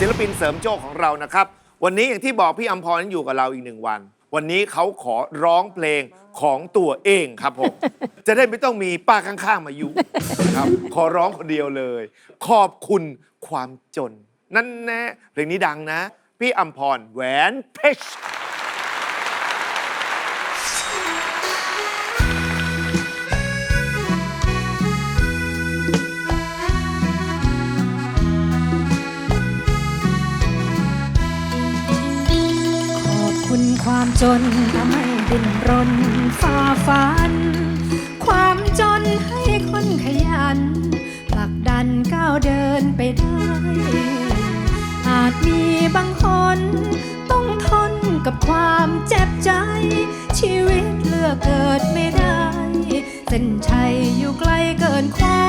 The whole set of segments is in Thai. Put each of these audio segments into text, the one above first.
ศิลปินเสริมโชคของเรานะครับ วันนี้อย่างที่บอกพี่อัมพรนั้นอยู่กับเราอีกหนึ่งวัน วันนี้เขาขอร้องเพลงของตัวเองครับผม จะได้ไม่ต้องมีป้าข้างๆมาอยู่ครับ ขอร้องคนเดียวเลย ขอบคุณความจน นั่นแน่เพลงนี้ดังนะ พี่อัมพรแหวนเพชร จนทำให้ดิ้นรนฝ่าฟัน ความจนให้คนขยันผลักดันก้าวเดินไปได้ อาจมีบางคน ต้องทนกับความเจ็บใจ ชีวิตเลือกเกิดไม่ได้ เส้นชัยอยู่ไกลเกินคว้า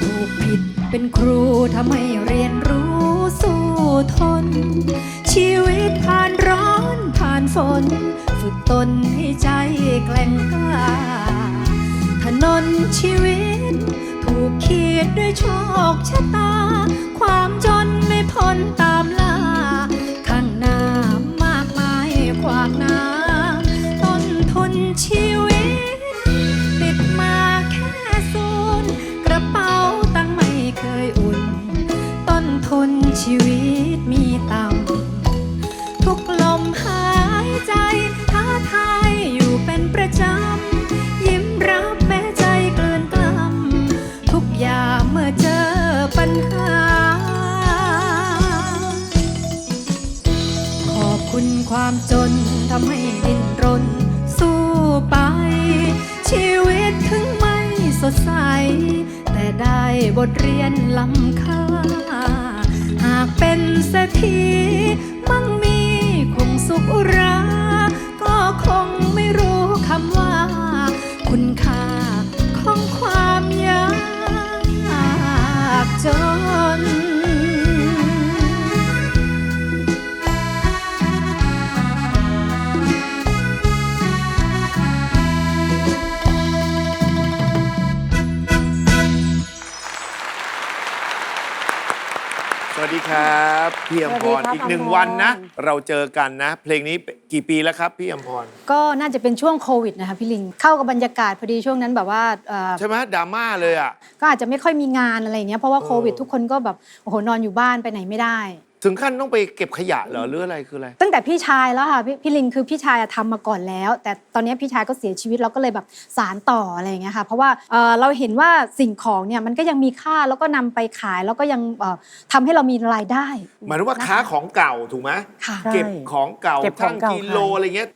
ถูกผิด เป็นครูทำให้เรียนรู้สู้ทน ชีวิตผ่านร้อนผ่านฝน ฝึกตนให้ใจแกล่งกล้าถนนชีวิต ถูกขีดด้วยโชคชะตา ความจน คุณความจนทำให้ดิ้นรน สู้ไป ชีวิตถึงไม่สดใส แต่ได้บทเรียนล้ำค่า หากเป็นเศรษฐีมั่งมี สวัสดีครับพี่อัมพรสวัสดีครับอีกหนึ่งอัมพร วันนะ เราเจอกันนะ เพลงนี้กี่ปีแล้วครับพี่อัมพรก็น่าจะเป็นช่วงโควิดนะคะพี่ลิง เข้ากับบรรยากาศพอดีช่วงนั้นแบบว่าเอ่อใช่ไหมดราม่าเลยอะ ก็อาจจะไม่ค่อยมีงานอะไรอย่างเงี้ยเพราะว่าเออโควิด ทุกคนก็แบบโอ้โหนอนอยู่บ้านไปไหนไม่ได้ ถึงขั้นต้องไปเก็บขยะเหรอหรืออะไรคืออะไร ตั้งแต่พี่ชายแล้วค่ะพี่พี่ลิงคือพี่ชายอะทำมาก่อนแล้ว แต่ตอนนี้พี่ชายก็เสียชีวิตเราก็เลยแบบสารต่ออะไรอย่างเงี้ยค่ะเพราะว่าเอ่อเราเห็นว่าสิ่งของเนี่ยมันก็ยังมีค่าแล้วก็นำไปขายแล้วก็ยังเอ่อทำให้เรามีรายได้ หมายถึงว่านะคะค้าของเก่าถูกไหมค่ะใช่เก็บของเก่าเก็บขอทั้งงเก่ากิโลขาย อะไรเงี้ย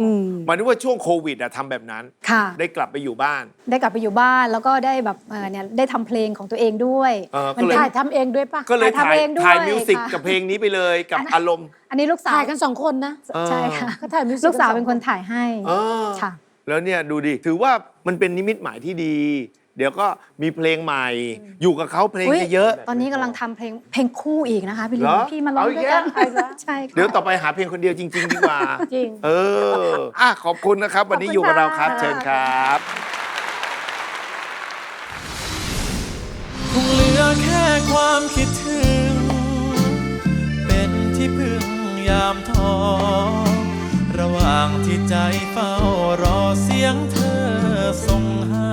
อืม หมายถึงว่าช่วงโควิดอะทำแบบนั้น ค่ะ ได้กลับไปอยู่บ้าน ได้กลับไปอยู่บ้านแล้วก็ได้แบบเอ่อเนี่ยได้ทำเพลงของตัวเองด้วยเออก็มันเลยเป็นถ่ายทำเองด้วยปะก็เลยถ่ายถ่ายทำเองด้วยถ่ายมิวสิกค่ะกับเพลงนี้ไปเลยกับอารมณ์ อันนี้ลูกสาวถ่ายกันสองคนนะ เออ ใช่ค่ะก็ถ่ายมิวสิลูกสาวเป็นคนถ่ายให้ เออค่ะ แล้วเนี่ยดูดิ ถือว่ามันเป็นนิมิตหมายที่ดี เดี๋ยวก็มีเพลงใหม่ อยู่กับเขาเพลงอุ๊ยเยอะ ตอนนี้กำลังทำเพลงเพลงคู่อีกนะคะพี่ลิเหงรอพี่มาร้องเอาอีด้กวยกันแล้วเอาอีกแล้ว ใช่ค่ะ เดี๋ยวต่อไปหาเพลงคนเดียวจริง ๆ ดีกว่า จริง เอออะขอบคุณนะครับ วันนี้อยู่กับเราครับขอบคุณค่ะเชิญครับ คงเหลือแค่ความคิดถึง เป็นที่พึ่งยามท้อระหว่างที่ใจเฝ้ารอเสียงเธอส่งหา